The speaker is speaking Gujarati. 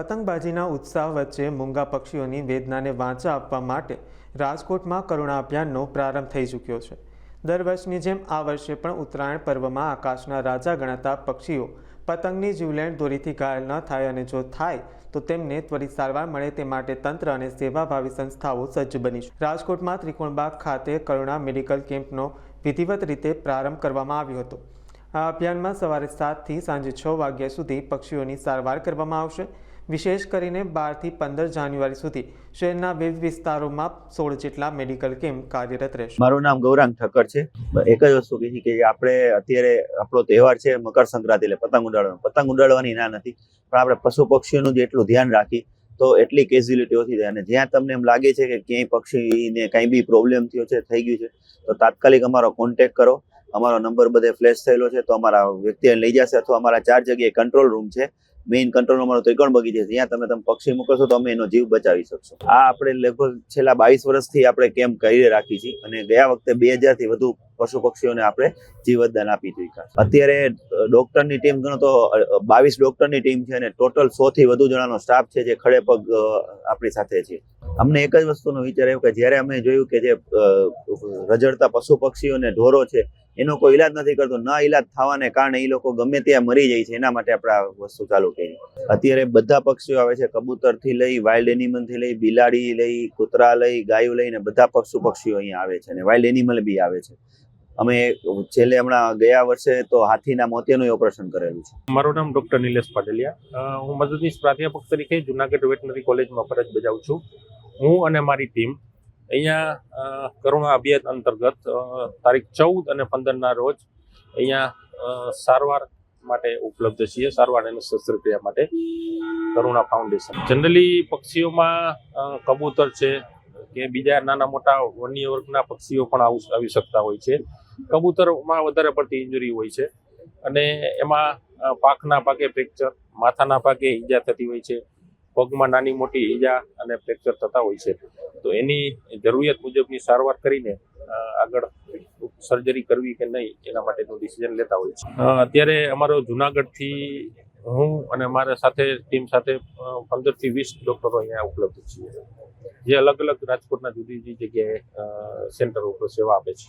પતંગબાજીના ઉત્સાહ વચ્ચે મૂંગા પક્ષીઓની વેદનાને વાંચા આપવા માટે રાજકોટમાં કરુણા અભિયાનનો પ્રારંભ થઈ ચૂક્યો છે. દર વર્ષની જેમ આ વર્ષે પણ ઉત્તરાયણ પર્વમાં આકાશના રાજા ગણાતા પક્ષીઓ પતંગની જીવલેણ દોરીથી ઘાયલ ન થાય અને જો થાય તો તેમને ત્વરિત સારવાર મળે તે માટે તંત્ર અને સેવાભાવી સંસ્થાઓ સજ્જ બની છે. રાજકોટમાં ત્રિકોણબાગ ખાતે કરુણા મેડિકલ કેમ્પનો વિધિવત રીતે પ્રારંભ કરવામાં આવ્યો હતો. આ અભિયાનમાં સવારે સાતથી સાંજે છ વાગ્યા સુધી પક્ષીઓની સારવાર કરવામાં આવશે. વિશેષ કરીને બારથી પંદર જાન્યુઆરી સુધી શહેરના વિવિધ વિસ્તારોમાં સોળ જેટલા મેડિકલ કેમ્પ કાર્યરત રહેશે. મારું નામ ગૌરાંગ ઠક્કર છે. એક જ વસ્તુ કહી કે આપણે અત્યારે આપણો તહેવાર છે મકર સંક્રાંતિ એટલે પતંગ ઉડાડવાનો. પતંગ ઉડાડવાની ના નથી, પણ આપણે પશુ પક્ષીઓનું જેટલું ધ્યાન રાખી તો એટલી કેઝ્યુલિટી ઓછી થાય. અને જ્યાં તમને એમ લાગે છે કે ક્યાંય પક્ષીને કાંઈ બી પ્રોબ્લેમ થયો છે, થઈ ગયું છે, તો તાત્કાલિક અમારો કોન્ટેક કરો. અમારો નંબર બધે ફ્લેશ થયેલો છે, તો અમારા વ્યક્તિને લઈ જશે અથવા અમારા ચાર જગ્યાએ કંટ્રોલ રૂમ છે. મેઇન કંટ્રોલ અમારો ત્રિકોણ બગીચે છે ત્યાં તમે તમે પક્ષી મૂકશો તો અમે એનો જીવ બચાવી શકશો. આ આપણે લગભગ છેલ્લા બાવીસ વર્ષથી આપણે કેમ્પ કરી રાખી છીએ અને ગયા વખતે બે હજારથી વધુ પશુ પક્ષીઓને આપણે જીવતદાન આપી ચૂક્યા અત્યારે ડોક્ટરની ટીમ ગણો તો બાવીસ ડોક્ટરની ટીમ છે અને ટોટલ સોથી વધુ જણાનો સ્ટાફ છે જે ખડે પગ આપણી સાથે છે. અમને એક જ વસ્તુનો વિચાર આવ્યો કે જ્યારે અમે જોયું કે જે રજડતા પશુ પક્ષીઓ અને ઢોરો છે એનો કોઈ ઈલાજ નથી કરતો, ન ઈલાજ થવાને કારણે એ લોકો ગમે ત્યાં મરી જાય છે, એના માટે આપણે આ વસ્તુ ચાલુ કરી. અત્યારે બધા પક્ષીઓ આવે છે કબૂતરથી લઈ વાઇલ્ડ એનિમલથી લઈ, બિલાડી લઈ, કૂતરા લઈ, ગાયો લઈને બધા પક્ષુ પક્ષીઓ અહીંયા આવે છે અને વાઇલ્ડ એનિમલ બી આવે છે. અમે છેલ્લે હમણાં ગયા વર્ષે તો હાથીના મોતિયાનું ઓપરેશન કરેલું છે. મારું નામ ડૉક્ટર નિલેશ પાટલિયા હું મદદનીશ પ્રાધ્યાપક તરીકે જુનાગઢ વેટનરી કોલેજમાં ફરજ બજાવું છું. હું અને મારી ટીમ અહીંયા કરુણા અભિયાન અંતર્ગત તારીખ ચૌદ અને પંદરના રોજ અહીંયા સારવાર માટે ઉપલબ્ધ છીએ. સારવાર અને શસ્ત્રક્રિયા માટે કરુણા ફાઉન્ડેશન. જનરલી પક્ષીઓમાં કબૂતર છે કે બીજા નાના મોટા વન્ય વર્ગના પક્ષીઓ પણ આવું શકતા હોય છે. કબૂતરમાં વધારે પડતી ઇન્જરી હોય છે. અને એમાં પાકના પાકે ફ્રેક્ચર માથાના ભાગે ઈજા થતી હોય છે. પગમાં નાની મોટી ઈજા અને ફ્રેક્ચર થતા હોય છે. તો એની જરૂરિયાત મુજબની સારવાર કરીને આગળ સર્જરી કરવી કે નહીં, એના માટેનું ડિસિઝન લેતા હોય છે. અત્યારે અમારો જુનાગઢથી હું અને મારા સાથે ટીમ સાથે પંદરથી વીસ ડૉક્ટરો અહીંયા ઉપલબ્ધ છીએ. જે અલગ અલગ રાજકોટના જુદી જુદી જગ્યાએ સેન્ટર ઉપર સેવા આપે છે.